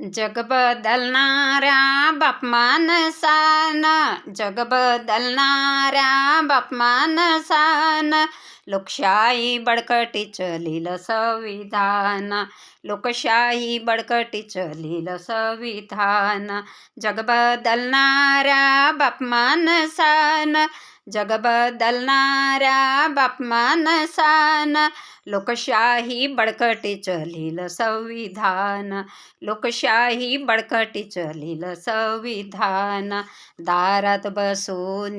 जग बदलणाऱ्या बापमानसान जग बदलणाऱ्या बापमानसान लोकशाही बळकटी लिहिलं संविधान. लोकशाही बडकटीचं लिहिलं संविधान. जग बदलणाऱ्या बापमानसान. जग बदलणाऱ्या बापमानसान. लोकशाही बळकटी लिहिलं संविधान. लोकशाही बळकटी लिहिलं संविधान. दारात बसून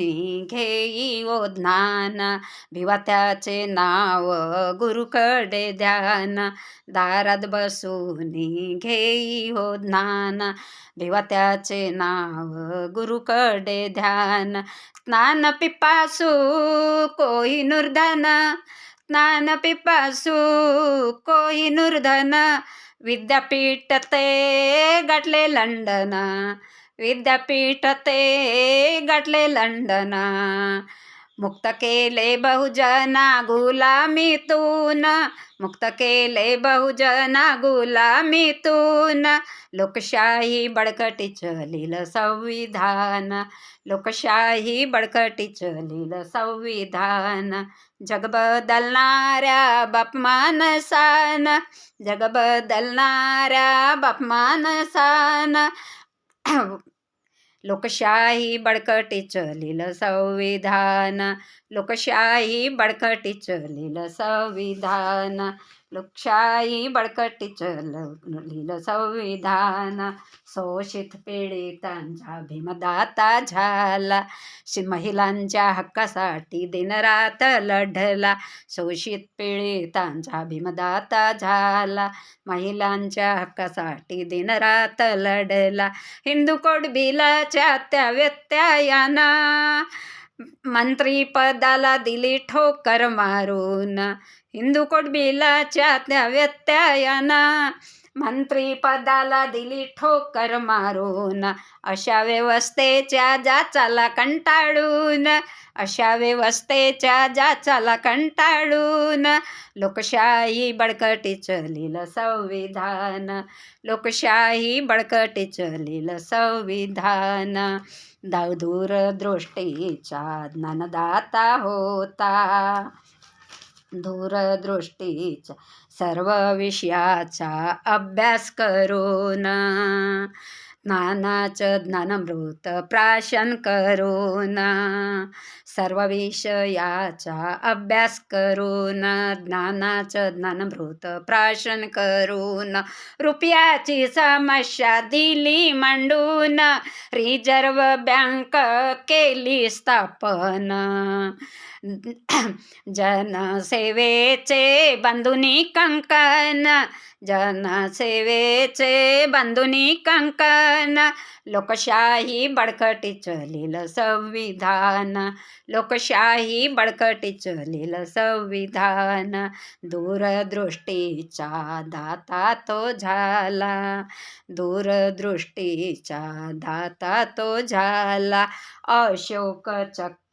घेई ओ ज्ञान. भिवा त्याचे नाव गुरुकडे ध्यान. दारात बसून घेई हो ज्ञान. भिवा त्याचे नाव गुरुकडे ध्यान. स्नान पिपासू कोही नुर्धन. स्नान पिपासू कोही नुर्धन. विद्यापीठ ते गाठले लंडन. विद्यापीठ ते गाठले लंडन. मुक्त केले बहुजना गुलामीतून मुक्त केले बहुजना गुलामीतून लोकशाही बडकटीचं लिहिलं संविधान लोकशाही बडकटीचं लिहिलं संविधान जग बदलणाऱ्या बापमानसान जग बदलणाऱ्या बापमानसान लोकशाही बडकटीचं लिहिलं संविधान. लोकशाही बडकटीचं लिहिलं संविधान. लोकशाही बडकटीचं ल- लिहिलं संविधान. शोषित पीडितांचा भीमदाता झाला. महिलांच्या हक्कासाठी दिनरात लढला. शोषित पीडितांचा भीमदाता झाला. महिलांच्या हक्कासाठी दिनरात लढला. हिंदू कोड बिलाच्या त्या व्यत्यायाना मंत्रीपदाला दिली ठोकर मारून. हिंदू कोड बिलाच्या त्या व्यत्ययानं मंत्रीपदाला दिली ठोकर मारून. अशा व्यवस्थेच्या जाचाला कंटाळून अशा व्यवस्थेच्या जाचाला कंटाळून. लोकशाही बळकटी लिहिलं संविधान. लोकशाही बळकटी लिहिलं संविधान. दा दूरदृष्टीचा ज्ञानदाता होता. दूरदृष्टीचा सर्व विषयाचा अभ्यास करून. ज्ञानाचं ज्ञानमृत प्राशन करून सर्व विषयाचा अभ्यास करून ज्ञानाचं ज्ञानमृत प्राशन करून रुपयाची समस्या दिली मांडून रिझर्व बँक केली स्थापना जनसेवेचे बांधुनी कंकण जनसेवेचे बांधुनी कंकण लोकशाही बडकटीचं लिहिलं संविधान लोकशाही बडकटीचं लिहिलं संविधान दूरदृष्टीचा दाता तो झाला दूरदृष्टीचा दाता तो झाला अशोक चक्र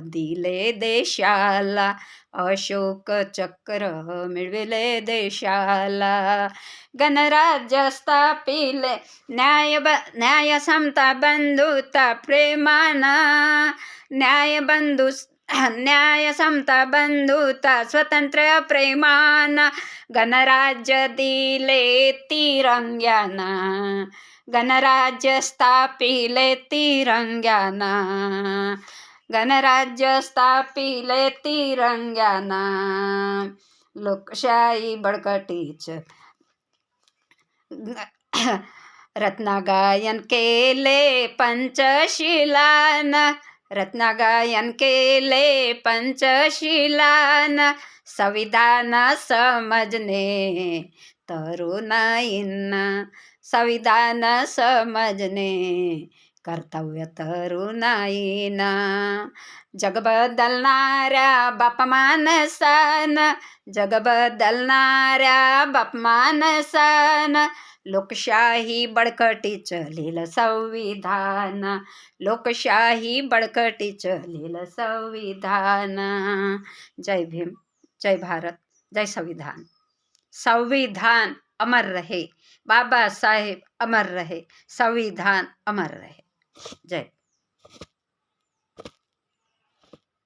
दिले देशाला. अशोक चक्र मिळविले देशाला. गणराज्य स्थापिले न्याय ब न्याय समता बंधुता प्रेमाना. न्याय बंधू न्याय समता बंधुता स्वतंत्र प्रेमान. गणराज्य दिले तिरंग्याना. गणराज्य स्थापिले तिरंग्याना. गणराज्य स्थापिले तिरंग्याना. लोकशाही बळकटीच. रत्नागायन केले पंचशिलान. रत्नागायन केले पंचशिलान. संविधान समजणे तरुणाईंना. संविधान समजणे कर्तव्य तरुणाईना जग बदलणाऱ्या बापमानसान जग बदलणाऱ्या बापमानसान लोकशाही बळकटीचं लिहिलं संविधान लोकशाही बळकटीचं लिहिलं संविधान. जय भीम जय भारत जय संविधान. संविधान अमर रहे बाबासाहेब अमर रहे संविधान अमर रहे. जय